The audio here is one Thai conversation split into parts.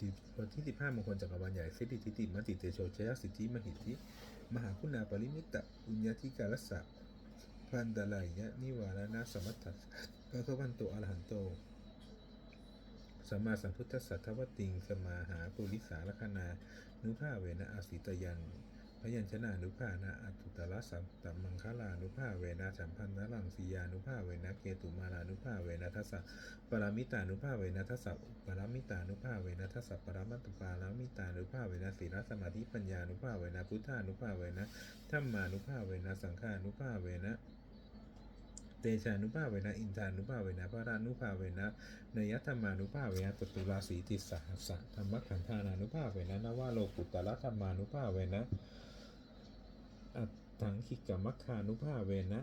ติวันที่ 15มงคลจักรวาลใหญ่สิทธิทิติมติเตโชชยสิทธิมหิทธิ มหาคุณาปริมิตะอุญญาธิการสสะพันดาลายยะนิวารานะสมัตถะพระวันโตอรหันโตสัมมาสัมพุทธัสสะทวติงสมาหาปุริสาลคนา นุภาเวนะอาสิตยัน พยัญชนะนุภานะอัตุตระสัมตัมมังคลานุภาเวนะสัมพันธลังสียานุภาเวนะเกตุมาลานุภาเวนะทัสสะปรามิตานุภาเวนะทัสสะปรามิตานุภาเวนะทัสสะปรามัตตุปารามิตานุภาเวนะศีลสมาธิปัญญานุภาเวนะพุทธานุภาเวนะธรรมานุภาเวนะสังฆานุภาเวนะเตชานุภาเวนะอินทานุภาเวนะพระรานุภาเวนะเนยธรรมานุภาเวนะตตุราสีติสหัสสะธรรมขันธานานุภาเวนะนวาโลกุตตะธรรมานุภาเวนะ อัตถังคิกมัคคานุภาเวนะ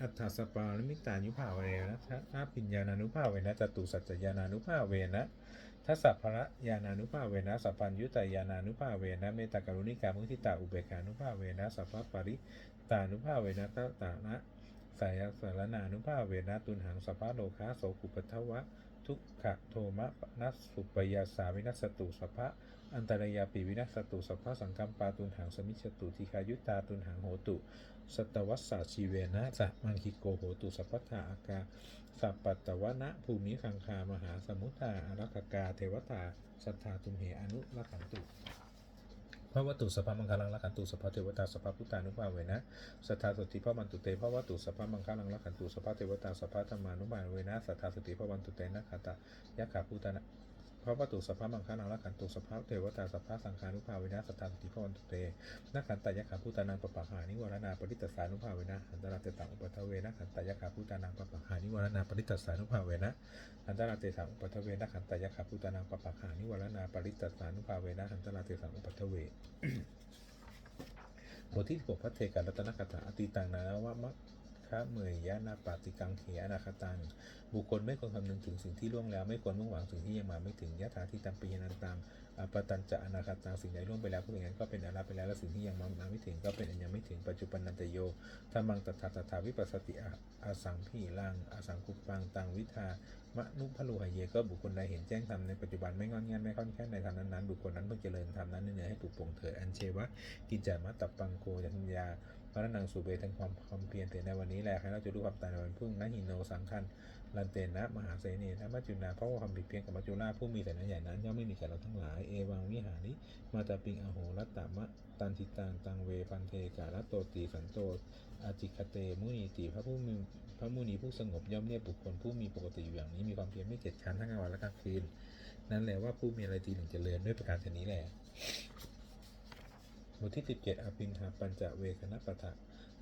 อัฏฐสปานิมิตานุภาเวนะทัพปิญญาณานุภาเวนะจตุสัจญาณานุภาเวนะทัสสะภระญาณานุภาเวนะสัพพัญยุตายานานุภาเวนะเมตตากรุณิกามุทิตาอุเบกานุภาเวนะสัพพปริตานุภาเวนะตตานะ สายสารนานุภาเวนะตุนหังสภาโลคาโสกุปทวะ ทุกขะโทมะนัสสุปยาสาวินัสตุสภะอันตรายาปิวินัสตุสภะสังกัมปาตุนหังสมิชตุทิคายุตตาตุนหังโหตุสตวัสสาชีเวนะสัมันคิโกโหตุสัพพทาอากาสัปปัตวนะภูมิคังคามหาสมุทาอารักกาเทวตาสัทธาตุมเหอนุรักขันตุ พระวัตถุสัพพมังคลังละขันตุสัพพะเทวตาสัพพะพุทธานุภาเวนะสัทธาสติพระมันตุเตพระวัตถุสัพพมังคลังละขันตุสัพพะเทวตาสัพพะธรรมานุภาเวนะสัทธาสติพระวันตุเตนะขัตตายะขาพุทธนะ พระวัตุสัพพมังคลังละขันตุสัพพเทวตาสัพพสังฆานุภาเวนะสัทธาสติพระวันตุเตนะขันตายะขาพุทธานังปปะหานิวรณาปริตสานุภาเวนะขันตราเตตังอุปทเวนะขันตายะขาพุทธานังปปะหานิวรณาปริตสานุภาเวนะหันตราเตสังอุปทเวนะขันตายะขาพุตานังปปะขานิวรณาปริตสานุภาเวนะหันตราเตสังอุปทเวบทที่16พัทเทการัตนกถาอติตังนาวะมะ คะเมยยะนาปาติกังเขอนาคตัง บุคคลไม่ควรคำนึงถึงสิ่งที่ล่วงแล้ว ไม่ควรมุ่งหวังสิ่งที่ยังมาไม่ถึงยะถาที่ตัมปีนันตังอปตันจะอนาคตังสิ่งใดล่วงไปแล้วก็เป็นอย่างนั้นก็เป็นอาราไปแล้วและสิ่งที่ยังมามาไม่ถึงก็เป็นอันยังไม่ถึงปัจจุบันนันตโยธรรมังตถาตถาวิปัสสติอาสังพีลังอาสังคุปังตังวิทามะนุพะโลหเยก็บุคคลใดเห็นแจ้งธรรมในปัจจุบันไม่งอนแงนไม่ค่อนแค้นในธรรมนั้นๆบุคคลนั้นเพิ่งเจริญธรรมนั้นเนื้อให้ปลุกปลงเถิดอันเชวะกิจจามัตตปังโกยัญญา พระนังสุเบทังความความเพียรแต่ในวันนี้แหละใครเราจะรู้ความตายในวันพรุ่งนะหินโนสังคันลันเตนะมหาเสนีนะมัจจุนาเพราะว่าความผิดเพี้ยนกับมัจจุราผู้มีแต่นั้นใหญ่นั้นย่อมไม่มีแก่เราทั้งหลายเอวังวิหาริมาตาปิงอโหรัตตมะตันทิตังตังเวพันเทกาลโตติสันโตอาจิคเตมุนีติพระผู้มีพระมุนีผู้สงบย่อมเรียกบุคคลผู้มีปกติอยู่อย่างนี้มีความเพียรไม่เกียจคร้นทั้งกลางวันและกลางคืนนั่นแหละว่าผู้มีอะไรดีหนึ่งเจริญด้วยประการชนนี้แหละ บทที่ 17อภินหาปัญจเวคณปะทะ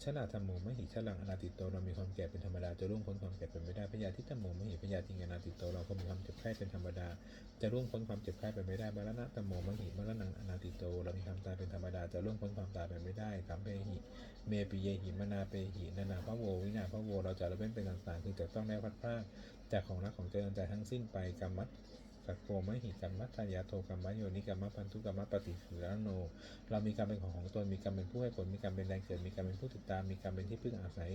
ชนะธรรมโมมหิชลังอนาติโตเรามีความแก่เป็นธรรมดาจะร่วงพ้นความแก่เป็นไม่ได้พยาธิธรรมโมมหิพยาธิงอนาติโตเราก็มีความเจ็บไข้เป็นธรรมดา จะร่วงพ้นความเจ็บไข้เป็นไม่ได้มรณะธรรมโมมหิมรณังอนาติโตเรามีความตายเป็นธรรมดาจะร่วงพ้นความตายเป็นไม่ได้กัมเปหิเมปิเยหิมนาเปหินานาพระโววินาพระโวเราจะละเว้นเป็นต่างๆคือจะต้องได้พัดพรากจากของรักของเจริญใจทั้งสิ้นไปกรรมัต กโกมหิกรรมัตตายาโทกรรมโยนิกรรมพันธุกรรมปฏิสุรโน เรามีกรรมเป็นของของตนมีกรรมเป็นผู้ให้ผลมีกรรมเป็นแรงเกิดมีกรรมเป็นผู้ติดตามมีกรรมเป็นที่พึ่งอาศัย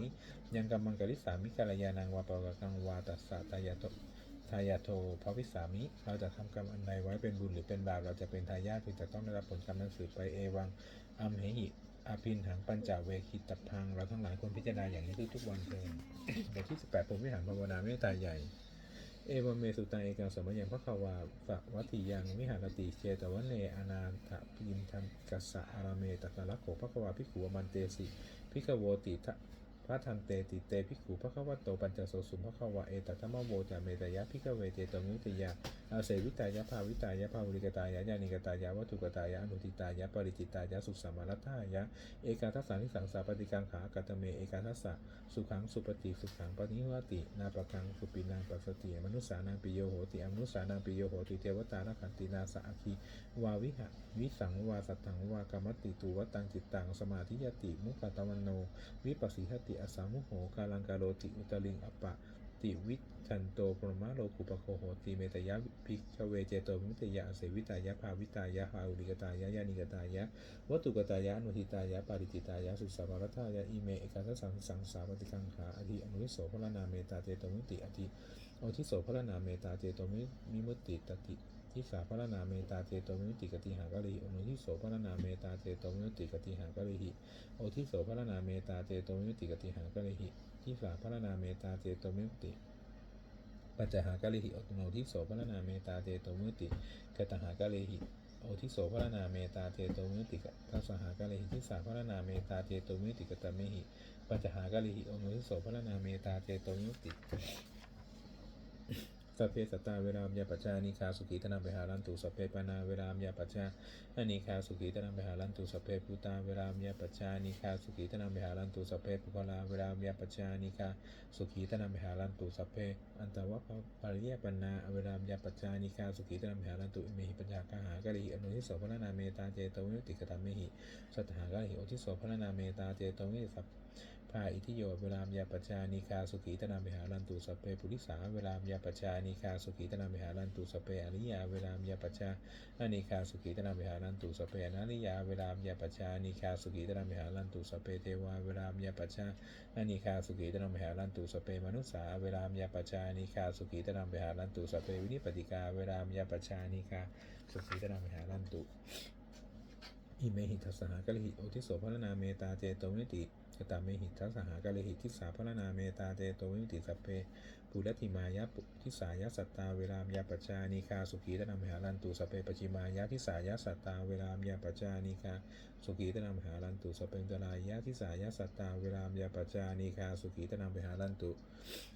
ยังกรรมังกริสามิกาลยานังวาปะกังวาตัสสะตายาโตทายาโทภวิสามิ เราจะทำกรรมอันใดไว้เป็นบุญหรือเป็นบาปเราจะเป็นทายาทเพียงแต่ต้องได้รับผลกรรมนั้นสืบไปเอวังอัมเหหิอาพินหังปัญจเวคิตัพังเราทั้งหลายควรพิจารณาอย่างนี้ทุกๆวันเถิดบทที่ 18ผมวิหารภาวนาเมตตาใหญ่ เอวเมสุตังเอกังสมยังพระขวาสวัตถิยังวิหารติเจตวเนอนาถพินทันกัสสะอารเมตตะลักโขพระขวาพิขวมันเตสิพิกขโวติทะ พระทันเตติเตภิกขุพระขวัตโตปัญจโสสุพระขวาเอตัตมโวจาเมตยะภิกเวเตตมุติยาอาเสวิตายะภาวิตายะภาวุริกตายะญาณิกตายะวัตถุกตายะอนุติตายะปริจิตายะสุขสามารัตถายะเอกาทัสสานิสังสาปฏิกังขากัตเมเอกาทัสสะสุขังสุปฏิสุขังปณิวตินาปะกังสุปินังปัสสติมนุสานังปิโยโหติอมนุสานังปิโยโหติเทวตานาขันตินาสะอาคีวาวิหะวิสังวาสัตถังวากรรมติตุวตังจิตตังสมาธิยติมุขตวันโนวิปัสสิหติอสามุโหกาลังกาโรติอุตลิงอปะติวิจันโตปรมาโลกุปะโคโหติเมตยะภิกขเวเจโตมิตยะเสวิตายะภาวิตายะภาอุริกตายะญาณิกตายะวัตุกตายะอนุทิตายะปาริจิตายะสุสาภรัตายะอิเมเอกาทัสสังสังสาปฏิกังขาอธิอนุวิโสพระนาเมตาเจโตมุติอธิอทิโสพระนาเมตาเจโตมิมิมุติตติ ทิสาพระนาเมตาเจโตวิติกติหากะริอโนทิโสพระนาเมตาเจโตวิติกติหากะเลหิโอทิโสพระนาเมตาเจโตวิติกติหากะเลหิทิสาพระนาเมตาเจโตวิติปัจจหากะเลหิโอโนทิโสพระนาเมตาเจโตวิติกตหากะเลหิโอทิโสพระนาเมตาเจโตวิติกตัสหากะเลหิทิสาพระนาเมตาเจโตวิติกตเมหิปัจจหากะเลหิโอโนทิโสพระนาเมตาเจโตวิติ สัพเพสัตตาเวรามยาปัจจานิคาสุขีตนาเวหารันตุสัพเพปนาเวรามยาปัจจานิคาสุขีตนาเวหารันตุสัพเพปุตาเวรามยาปัจจานิคาสุขีตนาเวหารันตุสัพเพปุคลาเวรามยาปัจจานิคาสุขีตนาเวหารันตุสัพเพอันตวะปริยปันนาเวรามยาปัจจานิคาสุขีตนาเวหารันตุเมหิปัญญากาหากะลิอนุทิโสพระนาเมตาเจโตวิติกตามเมหิสัตถากะลิโอทิโสพระนาเมตาเจโตมิสัพ พาอิทิโยเวลามยาปจานิคาสุขีตนามิหารันตุสเปปุริสาเวลามยาปจานิคาสุขีตนามิหารันตุสเปอริยาเวลามยาปจาอานิคาสุขีตนามิหารันตุสเปอนาริยาเวลามยาปจานิคาสุขีตนามิหารันตุสเปเทวาเวลามยาปจาอานิคาสุขีตนามิหารันตุสเปมนุสสาเวลามยาปจานิคาสุขีตนามิหารันตุสเปวินิปติกาเวลามยาปจานิคาสุขีตนามิหารันตุอิเมหิทัสสหกะลิหิโอทิโสพระนาเมตาเจโตวินิติ ตาเมหิทัสสหกะลิหิทิสาพระนาเมตาเจโตวิมิติสัพเพ ปุรติมายะปุทิสายะสัตตาเวรามยาปัจจานิคาสุขีตนามหารันตุสเพปจิมายะทิสายะสัตตาเวรามยาปัจจานิคาสุขีตนามหารันตุสัพเพตรายะทิสายะสัตตาเวรามยาปัจจานิคาสุขีตนามหารันตุ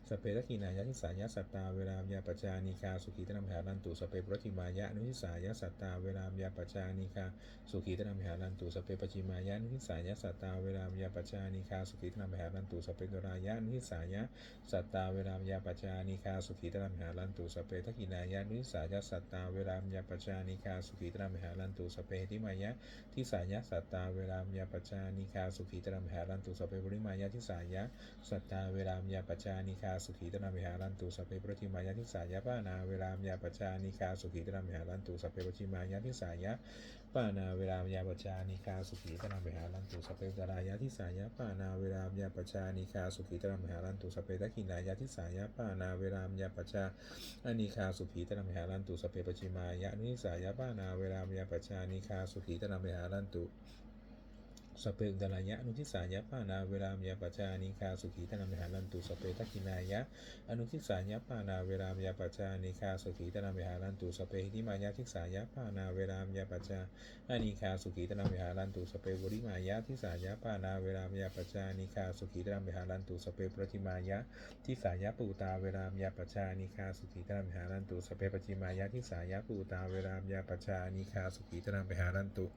สเปตกินายะทิสายะสัตตาเวลามยาปจานิคาสุขีตนามหารันตุสเปปรติมายะนุทิสายะสัตตาเวลามยาปจานิคาสุขีตนามหารันตุสเปปจิมายะนุทิสายะสัตตาเวลามยาปจานิคาสุขีตนามหารันตุสเปตรายะนุทิสายะสัตตาเวลามยาปจานิคาสุขีตนามหารันตุสเปตกินายะนิสายะสัตตาเวลามยาปจานิคาสุขีตนามหารันตุสเปติมายะทิสายะสัตตาเวลามยาปจานิคาสุขีตนามหารันตุสเปปริมายะทิสายะสัตตาเวลามยาปจานิคาสุขีตนามิหารันตุสเปปริมายาทิสายะปานาเวลามยาปจานิคาสุขีตนามิหารันตุสเปปริมายาทิสายะ ป้านาเวลามยาปชานิคาสุขีตนามิหารันตุสเปตรายาทิสายะป้านาเวลามยาปชานิคาสุขีตนามิหารันตุสเปตะกินายาทิสายะป้านาเวลามยาปชาอานิคาสุขีตนามิหารันตุสเปปชิมายานุทิสายะป้านาเวลามยาปชานิคาสุขีตนามิหารันตุ สเปอุตรายะอนุทิสายะปานาเวลามยาปัจจานิคาสุขีตนามหารันตุสเปทักินายะอนุทิสายะปานาเวลามยาปัจจานิคาสุขีตนามหารันตุสเปหิติมายะทิสายะปานาเวลามยาปัจจานิคาสุขีตนามหารันตุสเปวริมายะทิสายะปานาเวลามยาปัจจานิคาสุขีตนามหารันตุสเปปรติมายะทิสายะปูตาเวลามยาปัจจานิคาสุขีตนามหารันตุสเปปจิมายะทิสายะปูตาเวลามยาปัจจานิคาสุขีตนามหารันตุ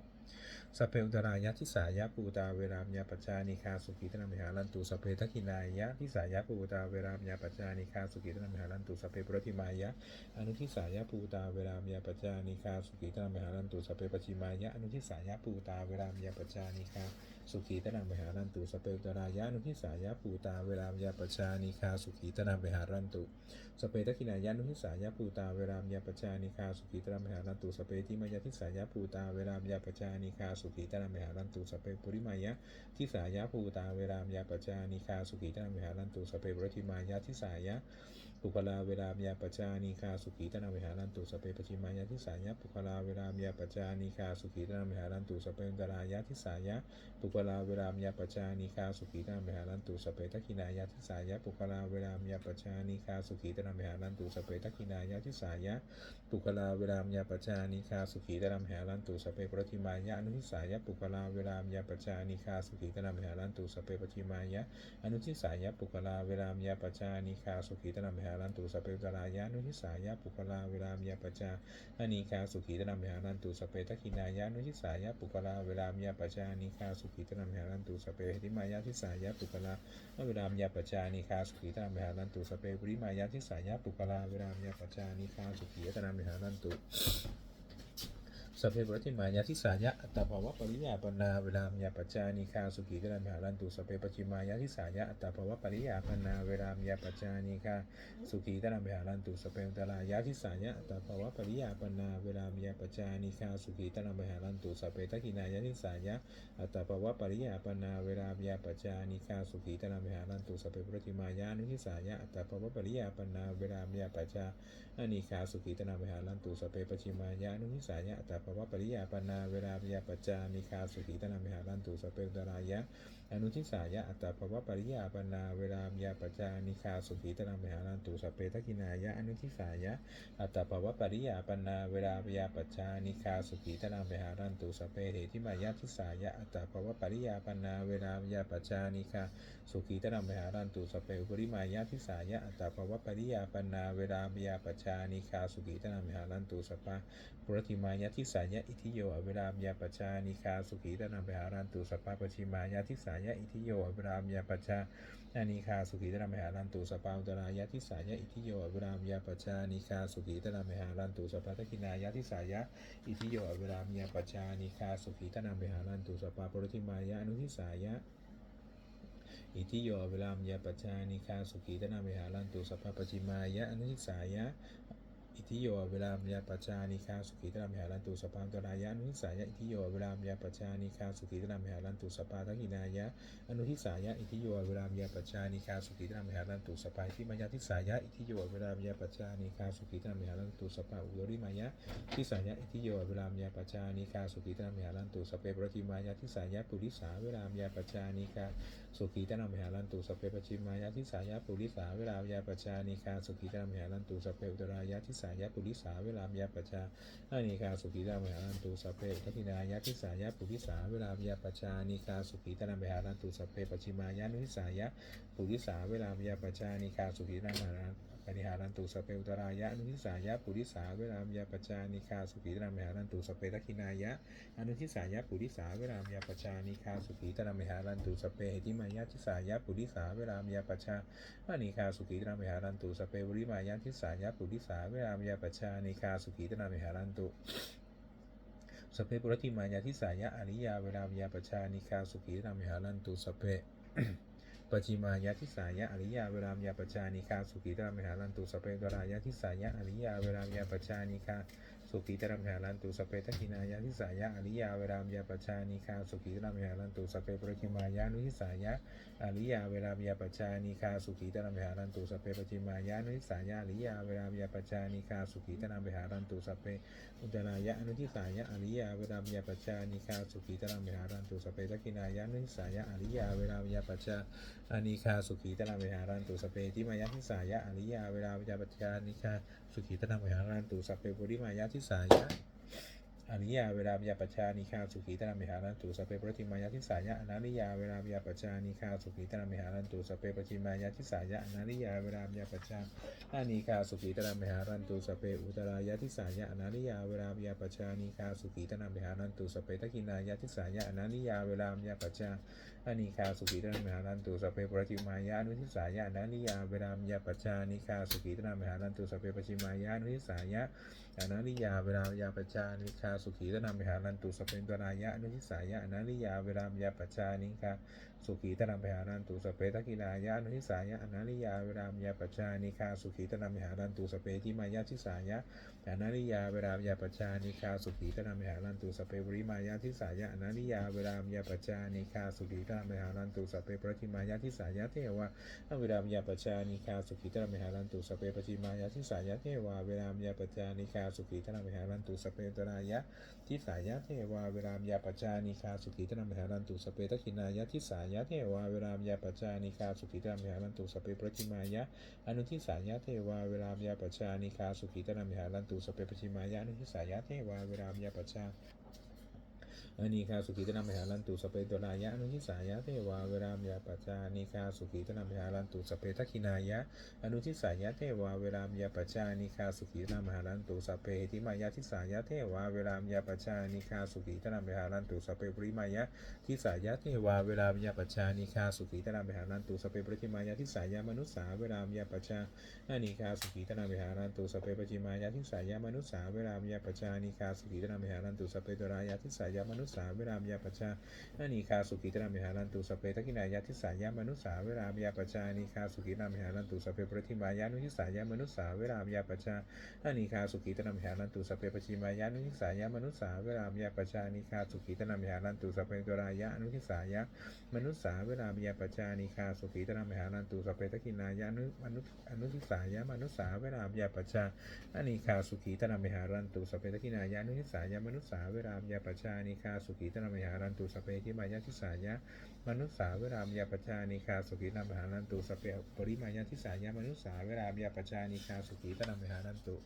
สเพอุตรายะทิสายะปูตาเวรามยาปัจจานิคาสุขีตนามิหารันตุสเพทักินายะทิสายะปูตาเวรามยาปัจจานิคาสุขีตนามิหารันตุสเพปรติมายะอนุทิสายะปูตาเวรามยาปัจจานิคาสุขีตนามิหารันตุสเพปจิมายะอนุทิสายะปูตาเวรามยาปัจจานิคาสุขีตนามิหารันตุสเพอุตรายะอนุทิสายะปูตาเวรามยาปัจจานิคาสุขีตนามิหารันตุสเพทักินายะอนุทิสายะปูตาเวรามยาปัจจานิคาสุขีตนามิหารันตุสเพทิมายะทิสายะปูตาเวรามยาปัจจานิคาสุขีตนามิหารันตุสเปปุริมายะทิสายะภูตาเวรามยาปจานิคาสุขีตนามิหารันตุสเปปุริมายะทิสายะ ปุคลาเวรามยาปจานิคาสุขีตนามิหารันตุสเปปจิมายะทิสายะปุคลาเวรามยาปจานิคาสุขีตนามิหารันตุสเปนตรายะทิสายะปุคลาเวรามยาปจานิคาสุขีตนามิหารันตุสเปตคินายะทิสายะปุคลาเวรามยาปจานิคาสุขีตนามิหารันตุสเปตคินายะทิสายะปุคลาเวรามยาปจานิคาสุขีตนามิหารันตุสเปปรติมายะอนุทิสายะปุคลาเวรามยาปจานิคาสุขีตนามิหารันตุสเปปจิมายะอนุทิสายะปุคลาเวรามยาปจานิคาสุขีตนามิหาารันตุสเปตรายะนุทิสายะปุกลาเวลามยปจาอานิคาสุขีตนามหารันตุสเปตคินายะนุทิสายะปุกลาเวลามยปจานิคาสุขีตนามหารันตุสเปหิติมายะทิสายะปุกลาเวลามยปจานิคาสุขีตนามหารันตุสเปปุริมายะทิสายะปุกลาเวลามยปจานิคาสุขีตนามหารันตุ สพเพปรติมายาทิสายะอัตตภาวะปริยาปนาเวลามยาปัจจานิคาสุขีตระมหารันตุสพเพปจิมายาทิสายะอัตตภาวะปริยาปนาเวลามยาปัจจานิคาสุขีตระมหารันตุสพเพอุตรายาทิสายะอัตตภาวะปริยาปนาเวลามยาปัจจานิคาสุขีตระมหารันตุสพเพทักขินายาทิสายะอัตตภาวะปริยาปนาเวลามยาปัจจานิคาสุขีตระมหารันตุสพเพปรติมายานุทิสายะอัตตภาวะปริยาปนาเวลามยาปัจจานิคาสุขีตนาวิหารันตุสเปปชิมายานุนิสายะอัตตภวะปริยาปนาเวลาปยาปจานิคาสุขีตนาวิหารันตุสเปอุตรายะอนุทิสายะอัตตาภวะปริยาปนาเวลาปยาปจานิคาสุขีตนาวิหารันตุสเปทักขินายะอนุทิสายะอัตตาภวะปริยาปนาเวลาปยาปจานิคาสุขีตนาวิหารันตุสเปเหติมายะทิสายะอัตตาภวะปริยาปนาเวลาปยาปจานิคาสุขีตนัมหารันตุสเปอุปริมายาทิสายะอัตตาภวปริยาปนาเวลาปยาปจานิคาสุขีตนัมหารันตุสปะปุรติมายาทิสายะอิทิโยอเวลาปยาปัจจานิคาสุขีตนัมหารันตุสปะปชิมายาทิสายะอิทิโยอเวลาปยาปัจจาอานิคาสุขีตนัมหารันตุสปะอุตรายาทิสายะอิทิโยอเวลาปยาปัจจานิคาสุขีตนัมหารันตุสปะตะกินายาทิสายะอิทิโยอเวลาปยาปัจจานิคาสุขีตนัมหารันตุสปะปรติมายาอนุทิสายะอิทิโยเวลามยาปัจจานิคาสุขีตนามิหารันตุสัพพปจิมายะอนุทิสายะ อิทิโยเวลามยาปัจจานิคาสุขีตนามหารันตุสัพพามตรายะอนุทิสายะอิทิโยเวลามยาปัจจานิคาสุขีตนามหารันตุสัพพาทักินายะอนุทิสายะอิทิโยเวลามยาปัจจานิคาสุขีตนามหารันตุสัพพาทิมายาทิสายะอิทิโยเวลามยาปัจจานิคาสุขีตนามหารันตุสัพพาอุดริมายะทิสายะอิทิโยเวลามยาปัจจานิคาสุขีตนามหารันตุสเพปรติมายาทิสายะปุริสาเวลามยาปัจจานิคาสุขีตนามหารันตุสเพปชิมายาทิสายาปุริสาเวลามยาปัจจานิคาสุขีตนามหารันตุสเพอุตรายาทิสายาปุริสาเวลายาปัจจาอานิคาสุขีตามหารันตุสพเพอุทตินายาทิสายาปุริสาเวลายาปัจจานิคาสุขีตนามหารันตุสพเพปชิมายานุทิสายาปุริสาเวลายาปัจจานิคาสุขีตนามิหารัน ฏิหารันตุสเพอุตรายะอนุทิสายะปุริสาเวลามยาปจานิคาสุขีตนามิหารันตุสเพทักขินายะอนุทิสายะปุริสาเวลามยาปชานิคาสุขีตระมหารันตุสเปหิติมายาทิสายะปุริสาเวลามยาปชานิคาสุขีตระมหารันตุสเปวริมายาทิสายะปุริสาเวลามยาปชานิคาสุขีตระมหารันตุสเปปุรติมายาทิสายะอริยาเวลามยาปชานิคาสุขีตระมหารันตุสเป ปจิมายาทิสายะอริยาเวลามยาปชานิกาสุขีตระมหารันตุสเปตรายาทิสายะอริยาเวลามยาปชานิกา สุขีตรมหารันตุสเปตกินายาทิสายะอริยาเวลามยาปชานิคาสุขีตรมหารันตุสเปปรคิมายานุทิสายะอริยาเวลามยาปชานิคาสุขีตรมหารันตุสเปปจิมายานุทิสายะอริยาเวลามยาปชานิคาสุขีตรมหารันตุสเปอุตรายะอนุทิสายะอริยาเวลามยาปชานิคาสุขีตรมหารันตุสเปตกินายานุทิสายะอริยาเวลามยาปชานิคาสุขีตนาวิหารันตุสเปติมายาทิสายะอริยาเวลาวิจาปัจจานิคาสุขีตนาวิหารันตุสเปปุริมายาทิสายะอริยาเวลาวิจาปัจจานิคาสุขีตนาวิหารันตุสเปปุริมายาทิสายะอนาริยาเวลาวิจาปัจจานิคาสุขีตนาวิหารันตุสเปปจิมายาทิสายะอนาริยาเวลาวิจาปัจจาอานิคาสุขีตนาวิหารันตุสเปอุตรายาทิสายะอนาริยาเวลาวิจาปัจจานิคาสุขีตนาวิหารันตุสเปตกินายาทิสายะอนาริยาเวลาวิจาปัจจาอานิคาสุขีตนามหารันตุสพเพปรจิมายานุทิสายะนานิยาเวรามยาปัจจานิคาสุขีตนามหารันตุสพเพปชิมายานุทิสายะอนานิยาเวรามยาปัจจานิคาสุขีตนามหารันตุสพเพตรายะนุทิสายะอนานิยาเวรามยาปัจจานิคา สุขีตนามหารันตุสเพตกินายะนุทิสายะอนานิยาเวรามยาปัจจานิคาสุขีตนามหารันตุสเพทิมายาทิสายะอนานิยาเวรามยาปัจจานิคาสุขีตนามหารันตุสเพวริมายาทิสายะอนานิยาเวรามยาปัจจานิคาสุขีตนามหารันตุสเพปริมายาทิสายะเทวะอเวรามยาปัจจานิคาสุขีตนามหารันตุสเพปฏิมายาทิสายะเทวะเวรามยาปัจจานิคาสุขีตนามหารันตุสเพตรายะทิสายะเทวะเวรามยาปัจจานิคาสุขีตนามหารันตุสพเพตกินายะทิสายะเทวาเวรามยาปัจจานิกาสุขีตรามหารันตุสเปปรติมายะอนุทิสายะเทวาเวลามยาปัจจานิกาสุขีตรามิหารันตุสเปปชิมายะอนุทิสายะเทวาเวลามยาปัจจา อานิคาสุขีตนามหาลันตุสเปตุลายะอนุทิสายะเทวาเวรามยาปัจจานิคาสุขีตนามหาลันตุสเปทักขินายะอนุทิสายะเทวาเวรามยาปัจจานิคาสุขีตนามหาลันตุสเปหิมายะทิสายะเทวาเวรามยาปัจจานิคาสุขีตนามหาลันตุสเปปริมายะทิสายะเทวาเวรามยาปัจจานิคาสุขีตนามหาลันตุสเปปริมายะทิสายะมนุสสาเวรามยาปัจจานิคาสุขีตนามหาลันตุสเปปริมายะทิสายะมนุสสาเวรามยาปัจจานิคาสุขีตนามหาลันตุสเปตรายะทิสายะมนุสสาเวรามยาปัจจาอานิคาสุขีตนามหาลันตุสเพทักินายะทิสายะมนุสาเวรามยาปจจานิคาสุขีตนามหาลันตุสเพปฏิมายะนุทิสายะมนุสาเวรามยาปจจาอานิคาสุขีตนามหาลันตุสเพปจิมายะนุทิสายะมนุสาเวรามยาปจจานิคาสุขีตนามหาลันตุสเพตรายะนุทิสายะมนุสาเวรามยาปจจานิคาสุขีตนามหาลันตุสเพทักินายะนุมนุอนุทิสายะมนุสาเวรามยาปจจาอานิคาสุขีตนามหาลันตุสเพทักินายะนุทิสายะมนุสาเวรามยาปจจานิคาสุขีตนามหารันตุสเปทิมายาทิสายะมนุษย์สาเวรามยาปชานิคาสุขีตนามหารันตุสเปปริมายาทิสายะมนุษย์สาเวรามยาปชานิคาสุขีตนามหารันตุ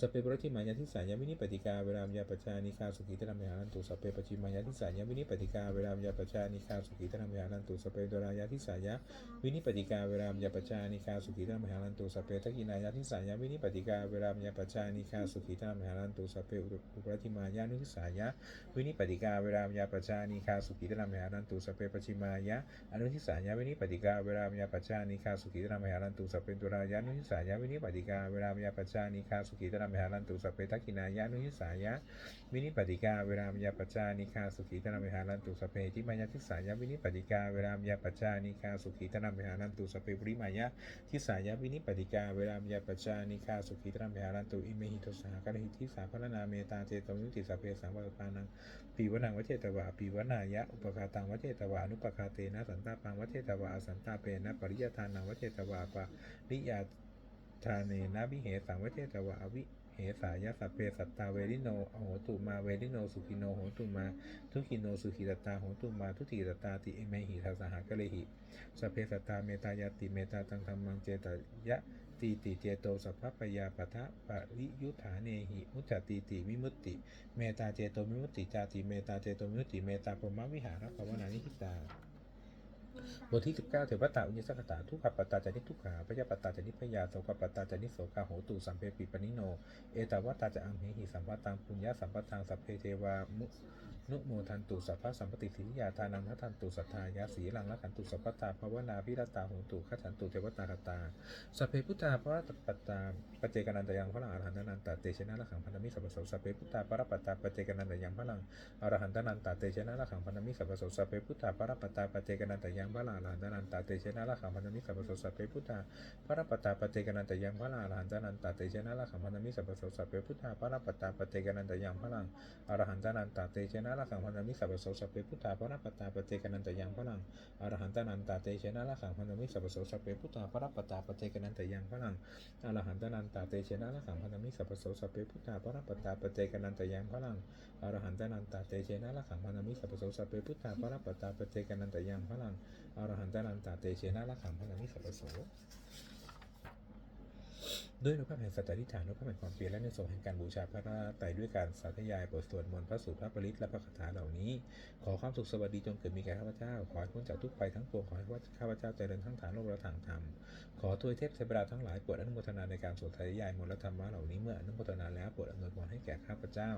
สเปปรติมายาทิสายาวินิปติกาเวรามยาปจานิคาสุขีตามหานันตุสเปปจิมายาทิสายาวินิปติกาเวรามยาปจานิคาสุขีตามหานันตุสเปตรายาทิสายาวินิปติกาเวรามยาปจานิคาสุขีตามหานันตุสเปตกินายาทิสายาวินิปติกาเวรามยาปจานิคาสุขีตามหานันตุสเปอุปรติมายานุทิสายาวินิปติกาเวรามยาปจานิคาสุขีตนามหารันตุสเปปชิมายะอนุทิสายะวินิปติกาเวรามยาปจานิคาสุขีตนามหารันตุสเปตุรายะอนุทิสายะวินิปติกาเวรามยาปจานิคาสุขีตนามหารันตุสเปทักขินายะนุทิสายะวินิปติกาเวรามยาปจานิคาสุขีตนามหารันตุสเปทิมายะทิสายะวินิปติกาเวรามยาปจานิคาสุขีตนามหารันตุสเปปริมายะทิสายะวินิปติกาเวรามยาปจานิคาสุขีตนามหารันตุอิเมหิโตสหกรหิทิสาพรนาเมตาเจตมุติสเปสังวรปานังปีวนังวเจตวาปีวนายะอุปคาตังวเจตวาอนุปคาเตนะสันตาปังวเจตวาอสันตาเปนะปริยทานังวเจตวาปะริยา ทานเนนะวิเหสังวเจตวาวิเหสายสัพเพสัตตาเวริโนโหตุมาเวริโนสุขิโนโหตุมา ทุกิโนสุขิตตาโหตุมา ทุติตตาติเอเมหิทัสสหกะเลหิสัพเพสัตตาเมตายาติเมตาตังธรรมังเจตยะตีติเจโตสัพพปยาปะทะปะริยุทธาเนหิมุจจติติวิมุตติ เมตาเจโตวิมุตติจาติเมตาเจโตวิมุตติเมตาปรมวิหารภาวนานิพิตา บทที่ 19เถรวตาอุญสักตาทุกขปัตตาจานิทุกขาพยาปัตตาจานิพยาโสกปัตตาจานิโสกาโหตุสัมเพปิปนิโน เอตวัตตาจะอัมเหหิสัมปตังปุญญาสัมปัตตังสัพเพเทวามุนุโมทันตุสัพพะสัมปติสิทธิยาทานังทัทันตุสัทธายาสีลังละขันตุสัพพตาภาวนาพิรตาโหตุขัฉันตุเทวตาคตาสัพเพพุทธาปรัตปัตตาปเจกนันตยังพระลังอรหันตนันตเตชนะละขังพันธมิสัพพโสสัพเพพุทธาปรปัตตาปเจกนันตยังพระลังอรหันตนันตเตชนะละขังพันธมิสัพพโสสัพเพพุทธาปรปัตตาปเจกนันตยังพระลังอรหันตนันตเตชนะละขังพันธมิสัพพโสสัพเพพุทธาปรปัตตาปเจกนันตยังพระลังอรหันตนันตเตชนะละขังพันธมิสัพพโสสัพเพพุทธาปรปัตตาปเจกนันตยังพระลังอรหันตนันตเตชนะละขังพันธมิสัพพโสสัพเพพุทธาประปัตตาปเจกนันตยังพระลังอรหันตานันตาเตชนะละขังพันธมิสัพพโสสัพเพพุทธาประปัตตาปเจกนันตยังพระลังอรหันตานันตาเตชนะละขังพันธมิสัพพโสสัพเพพุทธาประปัตตาปเจกนันตยังพลังอรหันตานันตาเตชนะละขังพันธมิสัพพโสสัพเพพุทธาประปัตตาปเจกนันตยังพลังอรหันตานันตาเตชนะละขังพันธมิสัพพโส ด้วยนุภาพแห่งสัตตริฐานอนุภาพแห่งความเปลี่ยนและในส่วนแห่งการบูชาพระราไตรด้วยการสาธยายบทสวดมนต์พระสูตรพระปริตและพระคาถาเหล่านี้ ขอความสุขสวัสดีจงเกิดมีแก่ข้าพเจ้า ขอให้พ้นจากทุกภัยทั้งปวงขอให้ข้าพเจ้าเจริญทั้งฐานโลกและทางธรรมขอทวยเทพเทวดาทั้งหลายโปรดอนุโมทนาในการสวดสาธยายมนต์และธรรมะเหล่านี้เมื่ออนุโมทนาแล้วโปรดอำนวยพรให้แก่ข้าพเจ้า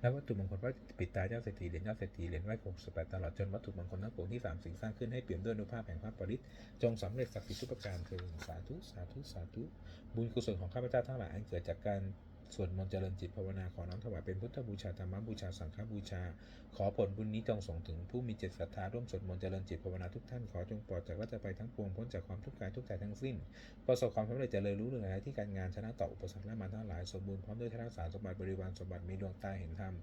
และวัตถุมงคลพระปิดตาเจ้าเศรษฐีเหรียญเจ้าเศรษฐีเหรียญไหว้คงสุแปดตลอดจนวัตถุมงคลทั้งปวงที่สามสิ่งสร้างขึ้นให้เปี่ยมด้วยอนุภาพแห่งพระปริตจงสำเร็จศักดิ์สิทธิ์ทุกประการเถิดสาธุสาธุสาธุบุญกุศลของข้าพเจ้าทั้งหลายอันเกิดจากการ สวดมนต์เจริญจิตภาวนาขอน้อมถวายเป็นพุทธบูชาธรรมบูชาสังฆบูชา ขอผลบุญนี้จงส่งถึงผู้มีจิตศรัทธาร่วมสวดมนต์เจริญจิตภาวนาทุกท่านขอจงปลอดจากวัฏภัยทั้งปวงพ้นจากความทุกข์กายทุกใจทั้งสิ้น ประสบความสำเร็จเจริญรู้เรื่องอะไรที่การงานชนะต่ออุปสรรคและมารทั้งหลายสมบูรณ์พร้อมด้วยทรักษาสมบัติบริวารสมบัติมีดวงตาเห็นธรรม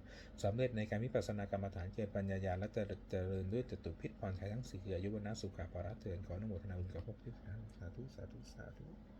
สำเร็จในการวิปัสสนากรรมฐานเกิดปัญญาญาณและเจริญด้วยจตุพิษพรชัยทั้งสี่คืออยุวนะสุขภาระเถินขออนุโมทนาบุญกับพวกที่สาธุสาธุสาธุ